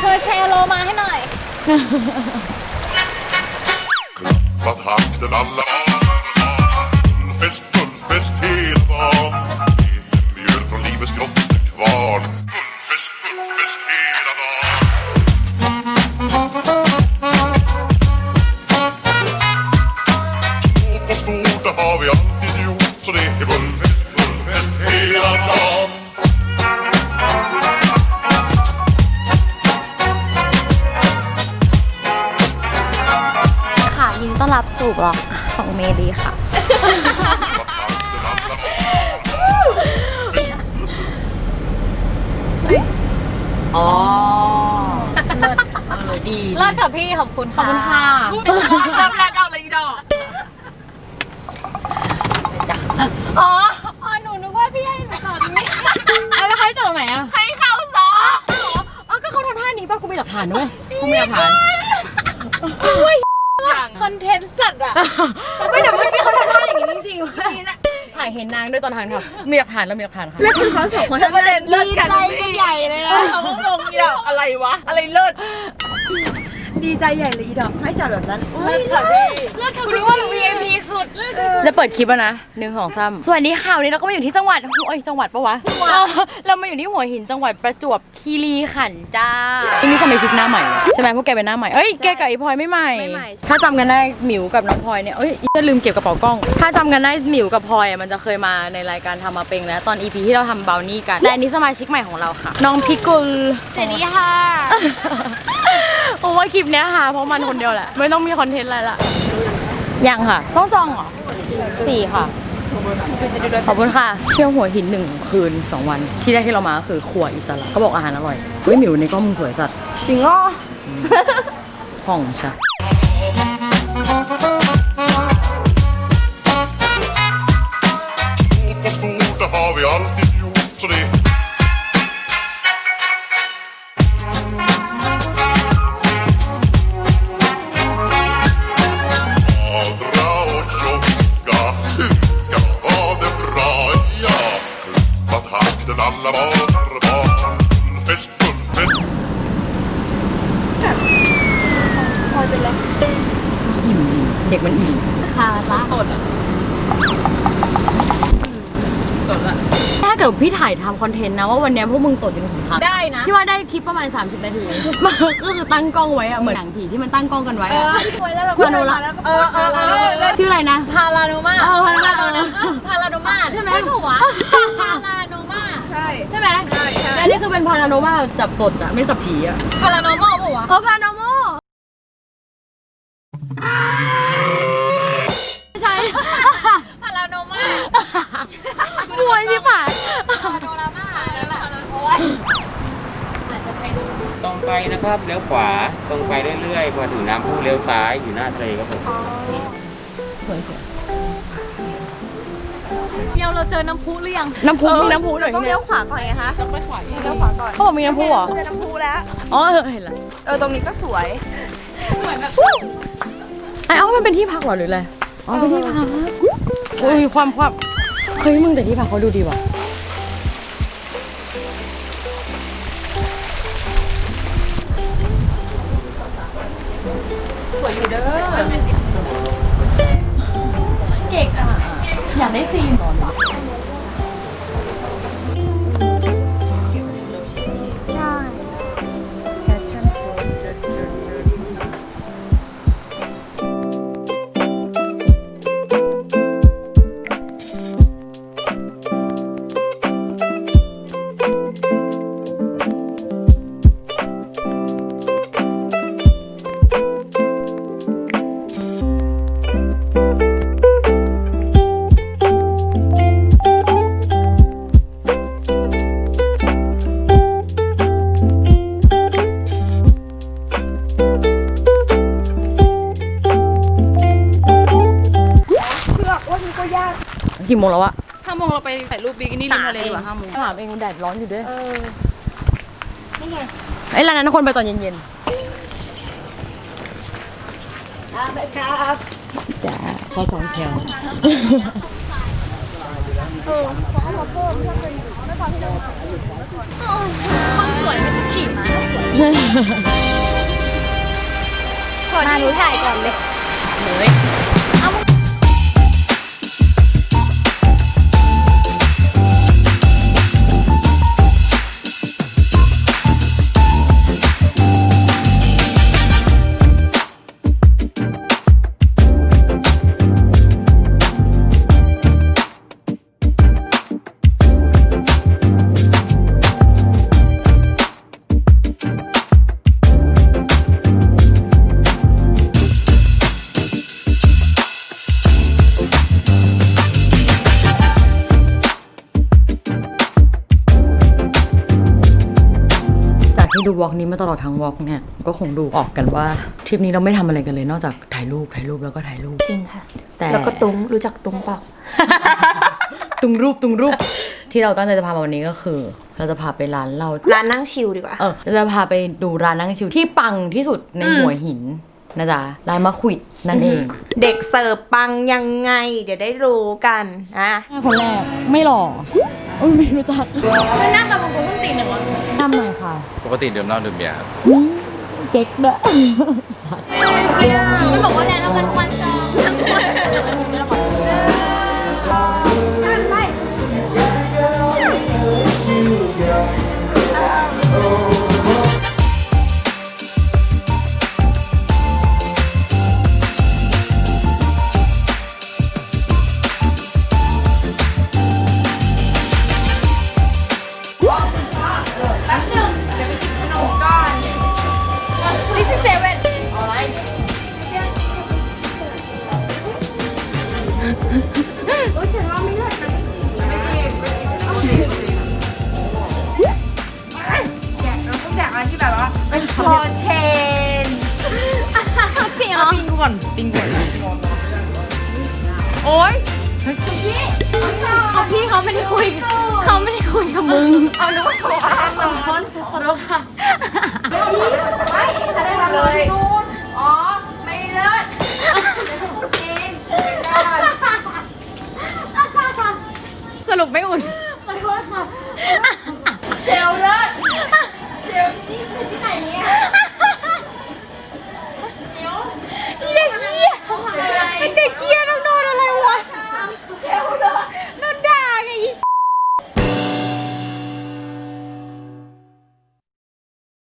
เธอแชร์โลมาให้หน่อย Klappat takten alla Fullfest, fullfest hela dagen Egen mjöl från livets grottekvarn Fullfest, fullfest hela dagen Små på stort, det har vi alltid gjort Så det är fullfest, fullfest hela dagen อนรับสู่บล็อกของเมดีค่ะ อ๋อเลิศเออดีเลิศกับพี่ขอบคุณขอบคุณค่ะรอบแรกเอาเลยอีดอกอ๋ออ๋อหนูนึกว่าพี่ให้หนูสอนนี่เอาแล้วใครจะตรงไหนอะให้เข้าซ้อมเออก็เขาทำท่านี้ป่ะกูมีหลักฐานด้วยกูมีหลักฐาน คอนเทนต์สัตว์อะ ไม่แต่เมื่อกี้เขาทำท่าอย่างนี้จริงๆเว้ยถ่ายเห็นนางด้วยตอนทางทำมีหลักฐานแล้วมีหลักฐานค่ะแล้วประเด็นเลิศกันดีใจเลยนะเขาก็งงอีดอกอะไรวะ อะไรเลิศดีใจใหญ่เลยอีดอกให้จัดแบบนั้นเลิศค่ะพี่เลิศค่ะคุณนึกว่า VIP สุด จะเปิดคลิปแล้วนะหนึ่งสองสามสวัสดีค่ะวันนี้เราก็มาอยู่ที่จังหวัดโอ้ยจังหวัดปะวะเราเรามาอยู่ที่หัวหินจังหวัดประจวบคีรีขันธ์จ้าทีนี้สมัยชิกหน้าใหม่เลยใช่ไหมพวกแกเป็นหน้าใหม่เอ้ยแกกับไอ้พลอยไม่ใหม่ ไม่ใหม่ ถ้าจำกันได้หมิวกับน้องพลอยเนี่ยเอ้ยจะลืมเก็บกระเป๋ากล้อง ถ้าจำกันได้หมิวกับพลอยอะมันจะเคยมาในรายการทำมาเป็งแล้วตอน EP ที่เราทำเบลนี่กันและอันนี้สมาชิกใหม่ของเราค่ะ น้องพิกุล สวัสดีค่ะ โอ้ว่าคลิปเนี้ยค่ะเพราะมันคนเดียวแหละ ไม่ต้องมีคอนเทนต์อะไรละ ยังค่ะ ต้องจองเหรอสี่ค่ะ ขอบคุณค่ะ เที่ยวหัวหินหนึ่งคืนสองวัน ที่แรกที่เรามาก็คือครัวอิสระเขาบอกอาหารอร่อยเฮ้ยหมิวในกล้องมึงสวยสัตว์จริงอะห้องชะ takten alla var barn Fullfest, fullfest อิ่มดีเด็กมันอิ่มค่ะละตดอะตดละถ้าเกิดพี่ถ่ายทำคอนเทนต์นะว่าวันเนี้ยพวกมึงตดจนถึงครับได้นะ พี่ว่าได้คลิปประมาณ 30 นาทีมันก็คือตั้งกล้องไว้อะเหมือนหนังผีที่มันตั้งกล้องกันไว้อะสวยแล้วเราพาโนราเออเออเออเออ ชื่ออะไรนะ พาราโนมาเออพาราโนมา พาราโนมาใช่ไหมปะวะพาราโนมา ใช่ ใช่ไหม ใช่ใช่ และ นี่คือเป็นพาราโนมาจับตดอะไม่จับผีอะพาราโนมาปะวะเออพาราโนโมใช่พาราโนมาบวยชิบหายพาราโนรามาอะไรแบบโอ้ยเหมือนจะไปดูตรงไปนะครับ เลี้ยวขวา ตรงไปเรื่อยๆ พอถึงน้ำพุเลี้ยวซ้าย อยู่หน้าทะเลครับผม สวยส วยเดียวเราเจอน้ำพุหรือยังน้ำพุมีน้ำพุหน่อยต้องที่เลี้เนี่ยยวขวาก่อนไงคะต้องไปขวาเลี้ยวขวาก่อนเขาบอกมีน้ำพุเหรอเจอน้ำพุแล้วอ๋อเออเห็นละเออตรงนี้ก็สวยไอ้เอ้ามันเป็นที่พักเหรอหรืออะไรอ๋อเป็นที่พักอุ้ยความความเฮ้ยมึงแต่ที่พักเขาดูดีว่ะเก่งอะอยากได้ซีน กี่โมงแล้วอะถ้ามองเราไปถ่ายรูปบิกินี่ริมทะเลดีกว่าห้าโมงถามเองแดดร้อนอยู่ด้วยนี่ไงไอ้ร้านนั้นคนไปตอนเย็นๆครับจ้าข้อสองแถวคนสวยเป็นขี่ม้าสวยมาหนูถ่ายก่อนเลยจาก ดูวอล์กนี้มาตลอดทั้งวอล์กเนี่ยก็คงดูออกกันว่าทริปนี้เราไม่ทำอะไรกันเลย นอกจากถ่ายรูปถ่ายรูปแล้วก็ถ่ายรูปจริงค่ะแต่แล้วก็ตุ้งรู้จักตุ้งเปล่าตุงรูปตุงรูป ที่เราตั้งใจจะพามาวันนี้ก็คือ เราจะพาไปร้านเราร้านนั่งชิลดีกว่าเออเราจะพาไปดูร้านนั่งชิวที่ปังที่สุดในอืมหัวหินนะจ๊ะร้านมะขวิดนั่นเอง เด็กเสิร์ฟปังยังไง เดี๋ยวได้รู้กันนะคนแรกไม่หล่อเอ้ยไม่รู้จักหน้าตาบางคนต้องตีหนึ่งวะ ทำหน่อยค่ะปกติดื่มเหล้าดื่มเบียร์ครับ เก๊กด้วยมันบอกว่าแล้วแล้วกันทุกวันจัง ก่อนปิงก่อนโอ๊ยเขาพี่เขาไม่ได้คุยเขาไม่ได้คุยกับมึงเอานึกว่าเขาอ้างขอโทษขอโทษค่ะเลย